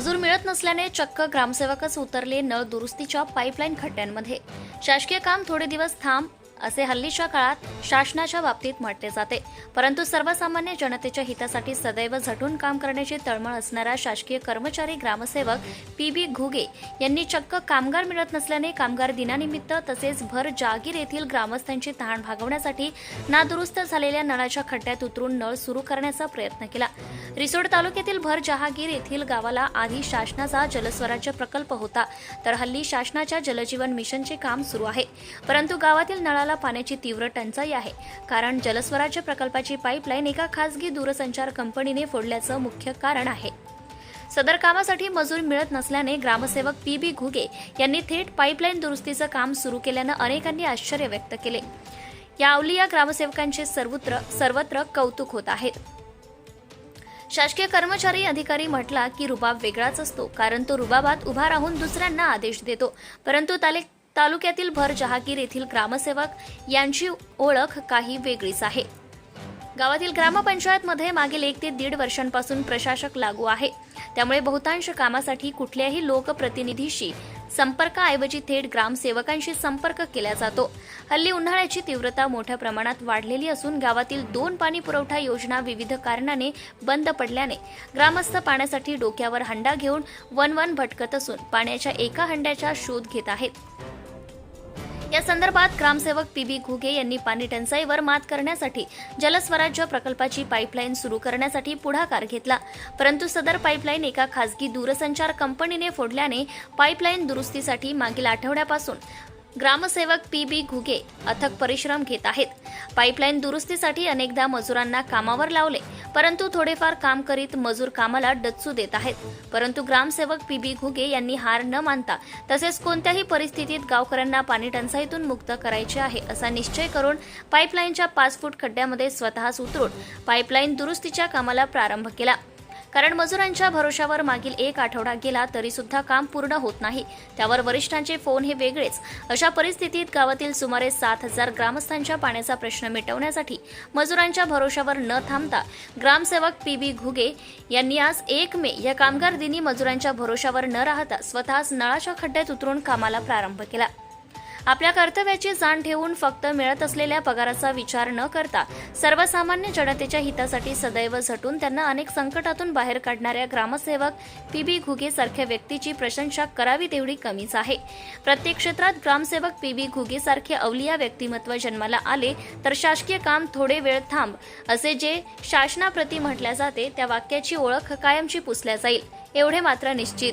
मजूर मिळत नसल्याने चक्क ग्रामसेवकच उतरले नळ दुरुस्तीच्या पाईपलाईन खड्ड्यांमध्ये. शासकीय काम थोडे दिवस थांब असे हल्लीच्या काळात शासनाच्या बाबतीत म्हटले जाते. परंतु सर्वसामान्य जनतेच्या हितासाठी सदैव झटून काम करण्याची तळमळ असणारा शासकीय कर्मचारी ग्रामसेवक पी बी घुगे यांनी चक्क कामगार मिळत नसल्याने कामगार दिनानिमित्त तसेच भर जागीर येथील ग्रामस्थांची तहान भागवण्यासाठी नादुरुस्त झालेल्या नळाच्या खड्ड्यात उतरून नळ सुरू करण्याचा प्रयत्न केला. रिसोड तालुक्यातील भर जहागीर येथील गावाला आधी शासनाचा जलस्वराज्य प्रकल्प होता. तर हल्ली शासनाच्या जलजीवन मिशनचे काम सुरू आहे. परंतु गावातील नळाला पाण्याची तीव्र टंचाई आहे. कारण जलस्वराज्य प्रकल्पाची पाईपलाईन एका खासगी दूरसंचार कंपनीने फोडल्याचं मुख्य कारण आहे. सदर कामासाठी मजूर मिळत नसल्याने ग्रामसेवक पी बी घुगे यांनी थेट पाईपलाईन दुरुस्तीचं काम सुरू केल्यानं अनेकांनी आश्चर्य व्यक्त केले. या अवलिया ग्रामसेवकांचे सर्वत्र सर्वत्र कौतुक होत आहेत शासकीय कर्मचारी अधिकारी म्हटला की रुबाब वेगळाच असतो. कारण तो रुबाबात उभा राहून दुसऱ्यांना आदेश देतो. परंतु ताले तालुक्यातील भर जहागीर येथील ग्रामसेवक यांची ओळख काही वेगळीच आहे. गावातील ग्रामपंचायतमध्ये मागील एक ते दीड वर्षांपासून प्रशासक लागू आहे. त्यामुळे बहुतांश कामासाठी कुठल्याही लोकप्रतिनिधीशी संपर्काऐवजी थेट ग्रामसेवकांशी संपर्क केला जातो. हल्ली उन्हाळ्याची तीव्रता मोठ्या प्रमाणात वाढलेली असून गावातील दोन पाणी पुरवठा योजना विविध कारणाने बंद पडल्याने ग्रामस्थ पाण्यासाठी डोक्यावर हंडा घेऊन वन वन भटकत असून पाण्याच्या एका हंड्याचा शोध घेत आहेत. या संदर्भात ग्रामसेवक पी बी घुगे यांनी पाणी टंचाईवर मात करण्यासाठी जलस्वराज्य प्रकल्पाची पाईपलाईन सुरू करण्यासाठी पुढाकार घेतला. परंतु सदर पाईपलाईन एका खासगी दूरसंचार कंपनीने फोडल्याने पाईपलाईन दुरुस्तीसाठी मागील आठवड्यापासून ग्रामसेवक पी बी घुगे अथक परिश्रम घेत आहेत. पाईपलाईन दुरुस्तीसाठी अनेकदा मजुरांना कामावर लावले. परंतु थोडेफार काम करीत मजूर कामाला डच्चू देत आहेत. परंतु ग्रामसेवक पी बी घुगे यांनी हार न मानता तसेच कोणत्याही परिस्थितीत गावकऱ्यांना पाणी टंचाईतून मुक्त करायचे आहे असा निश्चय करून पाईपलाईनच्या पाच फूट खड्ड्यामध्ये स्वतःच उतरून पाईपलाईन दुरुस्तीच्या कामाला प्रारंभ केला. कारण मजुरांच्या भरोशावर मागील एक आठवडा गेला तरी सुद्धा काम पूर्ण होत नाही. त्यावर वरिष्ठांचे फोन हे वेगळेच. अशा परिस्थितीत गावातील सुमारे सात हजार ग्रामस्थांच्या पाण्याचा प्रश्न मिटवण्यासाठी मजुरांच्या भरोशावर न थांबता ग्रामसेवक पी बी घुगे यांनी आज एक मे या कामगार दिनी मजुरांच्या भरोशावर न राहता स्वतःच नळाच्या खड्ड्यात उतरून कामाला प्रारंभ केला. आपल्या कर्तव्याची जाण ठेवून फक्त मिळत असलेल्या पगाराचा विचार न करता सर्वसामान्य जनतेच्या हितासाठी सदैव झटून त्यांना अनेक संकटातून बाहेर काढणाऱ्या ग्रामसेवक पी बी घुगे सारख्या व्यक्तीची प्रशंसा करावी तेवढी कमीच आहे. प्रत्येक क्षेत्रात ग्रामसेवक पी बी घुगे सारखे अवलिया व्यक्तिमत्व जन्माला आले तर शासकीय काम थोडे वेळ थांब असे जे शासनाप्रती म्हटल्या जाते त्या वाक्याची ओळख कायमची पुसल्या जाईल एवढे मात्र निश्चित.